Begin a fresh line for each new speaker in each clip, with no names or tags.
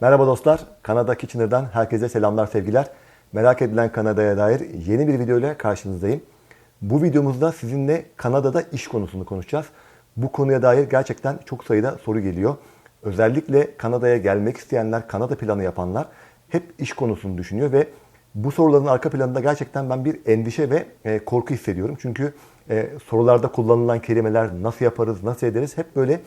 Merhaba dostlar, Kanada Kitchener'dan herkese selamlar sevgiler. Merak edilen Kanada'ya dair yeni bir video ile karşınızdayım. Bu videomuzda sizinle Kanada'da iş konusunu konuşacağız. Bu konuya dair gerçekten çok sayıda soru geliyor. Özellikle Kanada'ya gelmek isteyenler, Kanada planı yapanlar hep iş konusunu düşünüyor ve bu soruların arka planında gerçekten ben bir endişe ve e, korku hissediyorum. Çünkü e, sorularda kullanılan kelimeler nasıl yaparız, nasıl ederiz hep böyle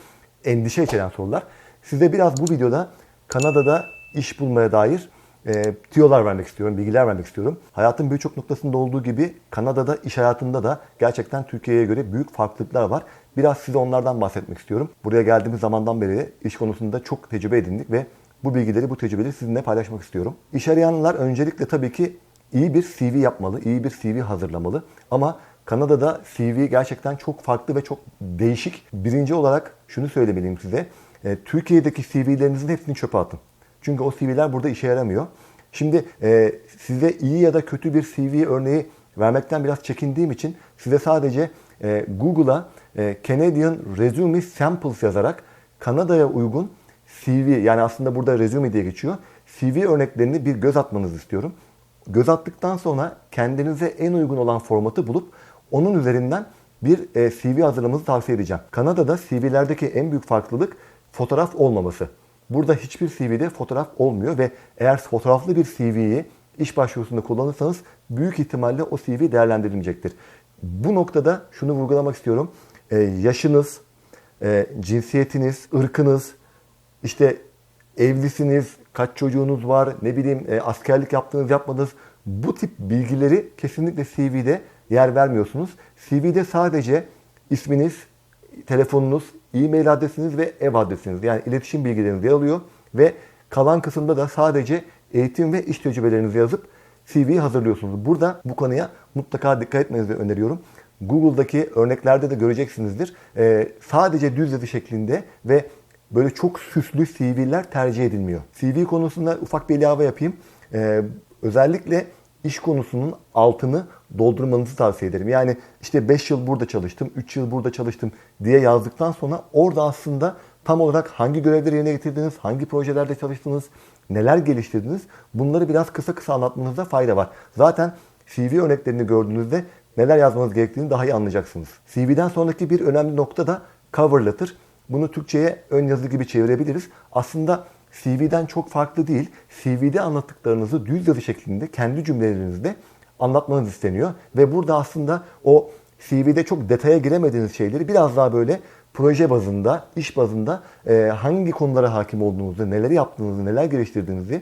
endişe içeren sorular. Size biraz bu videoda Kanada'da iş bulmaya dair e, tüyolar vermek istiyorum, bilgiler vermek istiyorum. Hayatın birçok noktasında olduğu gibi Kanada'da iş hayatında da gerçekten Türkiye'ye göre büyük farklılıklar var. Biraz size onlardan bahsetmek istiyorum. Buraya geldiğimiz zamandan beri iş konusunda çok tecrübe edindik ve bu bilgileri, bu tecrübeleri sizinle paylaşmak istiyorum. İş arayanlar öncelikle tabii ki iyi bir CV yapmalı, iyi bir CV hazırlamalı. Ama Kanada'da CV gerçekten çok farklı ve çok değişik. Birinci olarak şunu söylemeliyim size. E, Türkiye'deki CV'lerinizin hepsini çöpe atın. Çünkü o CV'ler burada işe yaramıyor. Şimdi e, size iyi ya da kötü bir CV örneği vermekten biraz çekindiğim için size sadece e, Google'a e, Canadian Resume Samples yazarak Kanada'ya uygun CV yani aslında burada resume diye geçiyor. CV örneklerini bir göz atmanızı istiyorum. Göz attıktan sonra kendinize en uygun olan formatı bulup onun üzerinden bir e, CV hazırlamanızı tavsiye edeceğim. Kanada'da CV'lerdeki en büyük farklılık fotoğraf olmaması. Burada hiçbir CV'de fotoğraf olmuyor ve eğer fotoğraflı bir CV'yi iş başvurusunda kullanırsanız büyük ihtimalle o CV değerlendirilmeyecektir. Bu noktada şunu vurgulamak istiyorum. Ee, yaşınız, e, cinsiyetiniz, ırkınız, işte evlisiniz, kaç çocuğunuz var, ne bileyim e, askerlik yaptınız yapmadınız. Bu tip bilgileri kesinlikle CV'de yer vermiyorsunuz. CV'de sadece isminiz, telefonunuz, e-mail adresiniz ve ev adresiniz yani iletişim bilgileriniz yer alıyor ve kalan kısımda da sadece eğitim ve iş tecrübelerinizi yazıp CV'yi hazırlıyorsunuz. Burada bu konuya mutlaka dikkat etmenizi öneriyorum. Google'daki örneklerde de göreceksinizdir. Ee, sadece düz yazı şeklinde ve böyle çok süslü CV'ler tercih edilmiyor. CV konusunda ufak bir ilave yapayım. Ee, özellikle iş konusunun altını doldurmanızı tavsiye ederim. Yani işte 5 yıl burada çalıştım, 3 yıl burada çalıştım diye yazdıktan sonra orada aslında tam olarak hangi görevleri yerine getirdiniz, hangi projelerde çalıştınız, neler geliştirdiniz bunları biraz kısa kısa anlatmanızda fayda var. Zaten CV örneklerini gördüğünüzde neler yazmanız gerektiğini daha iyi anlayacaksınız. CV'den sonraki bir önemli nokta da cover letter. Bunu Türkçe'ye ön yazı gibi çevirebiliriz. Aslında CV'den çok farklı değil. CV'de anlattıklarınızı düz yazı şeklinde kendi cümlelerinizde anlatmanız isteniyor. Ve burada aslında o CV'de çok detaya giremediğiniz şeyleri biraz daha böyle proje bazında, iş bazında e, hangi konulara hakim olduğunuzu, neleri yaptığınızı, neler geliştirdiğinizi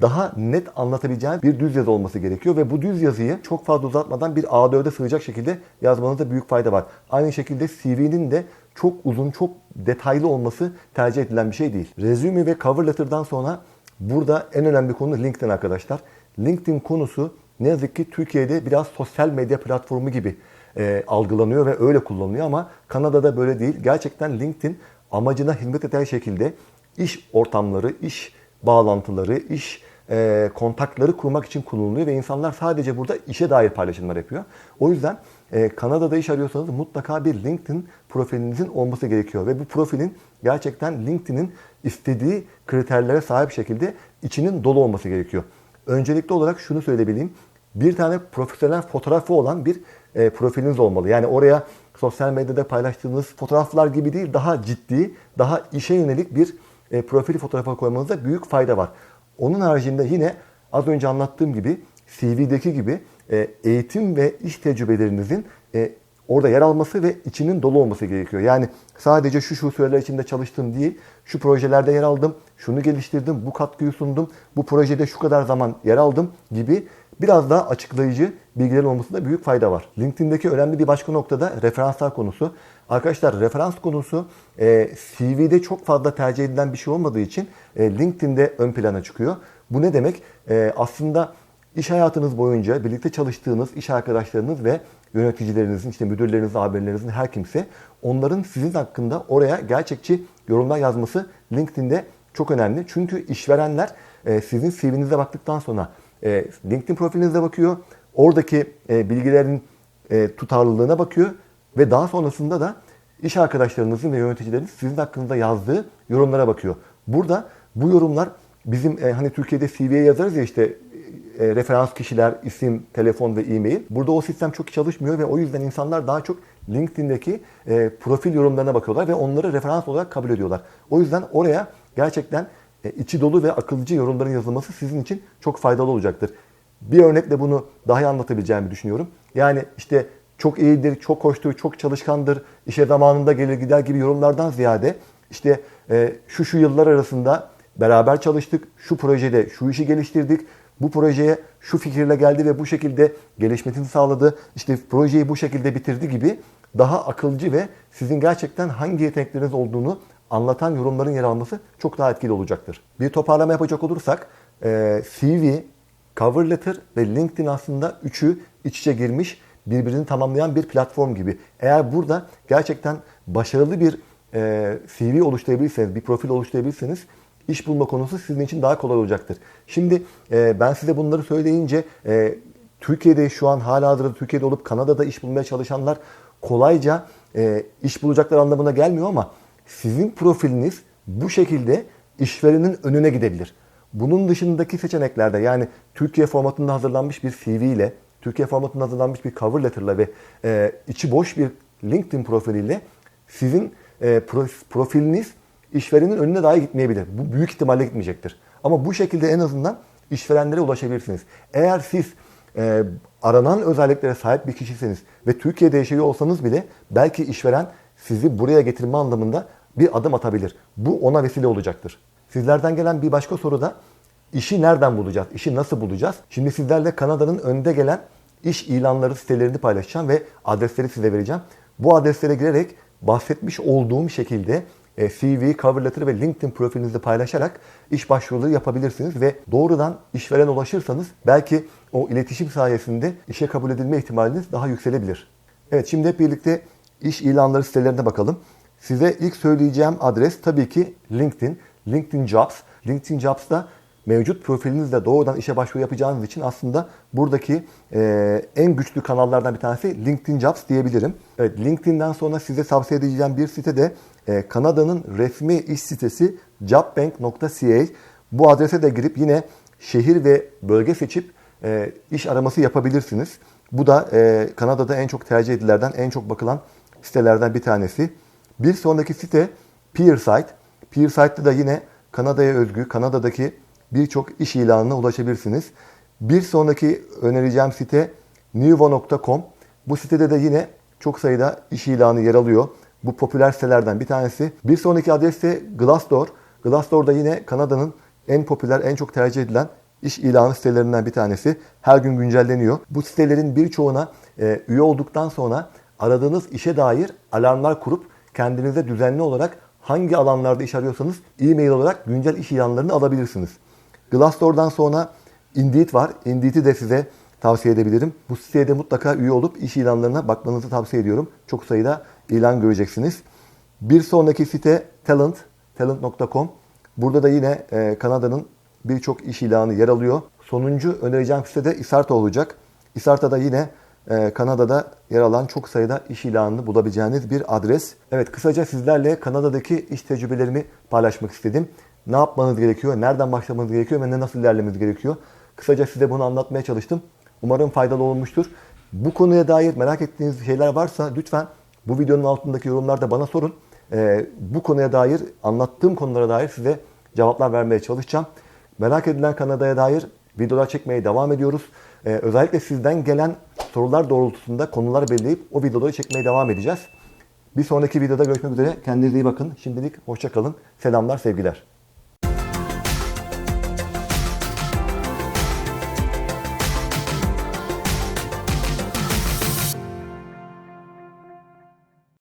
daha net anlatabileceğiniz bir düz yazı olması gerekiyor. Ve bu düz yazıyı çok fazla uzatmadan bir A4'e sığacak şekilde yazmanızda büyük fayda var. Aynı şekilde CV'nin de çok uzun, çok detaylı olması tercih edilen bir şey değil. Resume ve cover letter'dan sonra burada en önemli konu LinkedIn arkadaşlar. LinkedIn konusu ne yazık ki Türkiye'de biraz sosyal medya platformu gibi e, algılanıyor ve öyle kullanılıyor ama Kanada'da böyle değil. Gerçekten LinkedIn amacına hizmet eden şekilde iş ortamları, iş bağlantıları, iş e, kontakları kurmak için kullanılıyor ve insanlar sadece burada işe dair paylaşımlar yapıyor. O yüzden e, Kanada'da iş arıyorsanız mutlaka bir LinkedIn profilinizin olması gerekiyor ve bu profilin gerçekten LinkedIn'in istediği kriterlere sahip şekilde içinin dolu olması gerekiyor. Öncelikli olarak şunu söyleyebileyim. Bir tane profesyonel fotoğrafı olan bir e, profiliniz olmalı. Yani oraya sosyal medyada paylaştığınız fotoğraflar gibi değil, daha ciddi, daha işe yönelik bir e, profil fotoğrafı koymanızda büyük fayda var. Onun haricinde yine az önce anlattığım gibi CV'deki gibi e, eğitim ve iş tecrübelerinizin e, orada yer alması ve içinin dolu olması gerekiyor. Yani sadece şu şu süreler içinde çalıştım değil, şu projelerde yer aldım, şunu geliştirdim, bu katkıyı sundum, bu projede şu kadar zaman yer aldım gibi biraz daha açıklayıcı bilgilerin olmasında büyük fayda var. LinkedIn'deki önemli bir başka noktada referanslar konusu. Arkadaşlar referans konusu e, CV'de çok fazla tercih edilen bir şey olmadığı için e, LinkedIn'de ön plana çıkıyor. Bu ne demek? E, aslında iş hayatınız boyunca birlikte çalıştığınız iş arkadaşlarınız ve yöneticilerinizin, işte müdürlerinizin, haberlerinizin her kimse onların sizin hakkında oraya gerçekçi yorumlar yazması LinkedIn'de çok önemli. Çünkü işverenler e, sizin CV'nize baktıktan sonra e, LinkedIn profilinize bakıyor. Oradaki e, bilgilerin tutarlılığına bakıyor ve daha sonrasında da iş arkadaşlarınızın ve yöneticilerinizin sizin hakkınızda yazdığı yorumlara bakıyor. Burada bu yorumlar bizim hani Türkiye'de CV'ye yazarız ya işte e, referans kişiler, isim, telefon ve e-mail. Burada o sistem çok çalışmıyor ve o yüzden insanlar daha çok LinkedIn'deki e, profil yorumlarına bakıyorlar ve onları referans olarak kabul ediyorlar. O yüzden oraya gerçekten e, içi dolu ve akılcı yorumların yazılması sizin için çok faydalı olacaktır. Bir örnekle bunu daha iyi anlatabileceğimi düşünüyorum. Yani işte çok iyidir, çok hoştur, çok çalışkandır, işe zamanında gelir gider gibi yorumlardan ziyade işte e, şu şu yıllar arasında beraber çalıştık, şu projede şu işi geliştirdik, bu projeye şu fikirle geldi ve bu şekilde gelişmesini sağladı, işte projeyi bu şekilde bitirdi gibi daha akılcı ve sizin gerçekten hangi yetenekleriniz olduğunu anlatan yorumların yer alması çok daha etkili olacaktır. Bir toparlama yapacak olursak e, CV, cover letter ve LinkedIn aslında üçü iç içe girmiş birbirini tamamlayan bir platform gibi. Eğer burada gerçekten başarılı bir e, CV oluşturabilirseniz, bir profil oluşturabilirseniz iş bulma konusu sizin için daha kolay olacaktır. Şimdi e, ben size bunları söyleyince e, Türkiye'de şu an hala hazırda Türkiye'de olup Kanada'da iş bulmaya çalışanlar kolayca e, iş bulacaklar anlamına gelmiyor ama sizin profiliniz bu şekilde işverenin önüne gidebilir. Bunun dışındaki seçeneklerde yani Türkiye formatında hazırlanmış bir CV ile, Türkiye formatında hazırlanmış bir cover letter'la ve e, içi boş bir LinkedIn profiliyle sizin e, profiliniz işverenin önüne dahi gitmeyebilir. Bu büyük ihtimalle gitmeyecektir. Ama bu şekilde en azından işverenlere ulaşabilirsiniz. Eğer siz e, aranan özelliklere sahip bir kişisiniz ve Türkiye'de yaşıyor olsanız bile belki işveren sizi buraya getirme anlamında bir adım atabilir. Bu ona vesile olacaktır. Sizlerden gelen bir başka soru da işi nereden bulacağız? İşi nasıl bulacağız? Şimdi sizlerle Kanada'nın önde gelen iş ilanları sitelerini paylaşacağım ve adresleri size vereceğim. Bu adreslere girerek bahsetmiş olduğum şekilde e, CV, cover letter ve LinkedIn profilinizi paylaşarak iş başvuruları yapabilirsiniz ve doğrudan işveren ulaşırsanız belki o iletişim sayesinde işe kabul edilme ihtimaliniz daha yükselebilir. Evet şimdi hep birlikte iş ilanları sitelerine bakalım. Size ilk söyleyeceğim adres tabii ki LinkedIn, LinkedIn Jobs. LinkedIn Jobs'ta mevcut profilinizle doğrudan işe başvuru yapacağınız için aslında buradaki e, en güçlü kanallardan bir tanesi LinkedIn Jobs diyebilirim. Evet, LinkedIn'den sonra size tavsiye edeceğim bir site de e, Kanada'nın resmi iş sitesi jobbank.ca. Bu adrese de girip yine şehir ve bölge seçip e, iş araması yapabilirsiniz. Bu da e, Kanada'da en çok tercih edilerden, en çok bakılan sitelerden bir tanesi. Bir sonraki site Peersite. Peersite'de de yine Kanada'ya özgü, Kanada'daki birçok iş ilanına ulaşabilirsiniz. Bir sonraki önereceğim site nuvo.com. Bu sitede de yine çok sayıda iş ilanı yer alıyor. Bu popüler sitelerden bir tanesi. Bir sonraki adres ise Glassdoor. Glassdoor da yine Kanada'nın en popüler, en çok tercih edilen iş ilanı sitelerinden bir tanesi. Her gün güncelleniyor. Bu sitelerin birçoğuna e, üye olduktan sonra aradığınız işe dair alarmlar kurup kendinize düzenli olarak hangi alanlarda iş arıyorsanız e-mail olarak güncel iş ilanlarını alabilirsiniz. Glassdoor'dan sonra Indeed var. Indeed'i de size tavsiye edebilirim. Bu siteye de mutlaka üye olup iş ilanlarına bakmanızı tavsiye ediyorum. Çok sayıda ilan göreceksiniz. Bir sonraki site Talent, talent.com. Burada da yine e, Kanada'nın birçok iş ilanı yer alıyor. Sonuncu önereceğim site de Isarta olacak. Isarta'da yine e, Kanada'da yer alan çok sayıda iş ilanını bulabileceğiniz bir adres. Evet kısaca sizlerle Kanada'daki iş tecrübelerimi paylaşmak istedim. Ne yapmanız gerekiyor, nereden başlamanız gerekiyor ve ne nasıl ilerlemeniz gerekiyor. Kısaca size bunu anlatmaya çalıştım. Umarım faydalı olmuştur. Bu konuya dair merak ettiğiniz şeyler varsa lütfen bu videonun altındaki yorumlarda bana sorun. Ee, bu konuya dair, anlattığım konulara dair size cevaplar vermeye çalışacağım. Merak edilen Kanada'ya dair videolar çekmeye devam ediyoruz. Ee, özellikle sizden gelen sorular doğrultusunda konular belirleyip o videoları çekmeye devam edeceğiz. Bir sonraki videoda görüşmek üzere. Kendinize iyi bakın. Şimdilik hoşçakalın. Selamlar, sevgiler.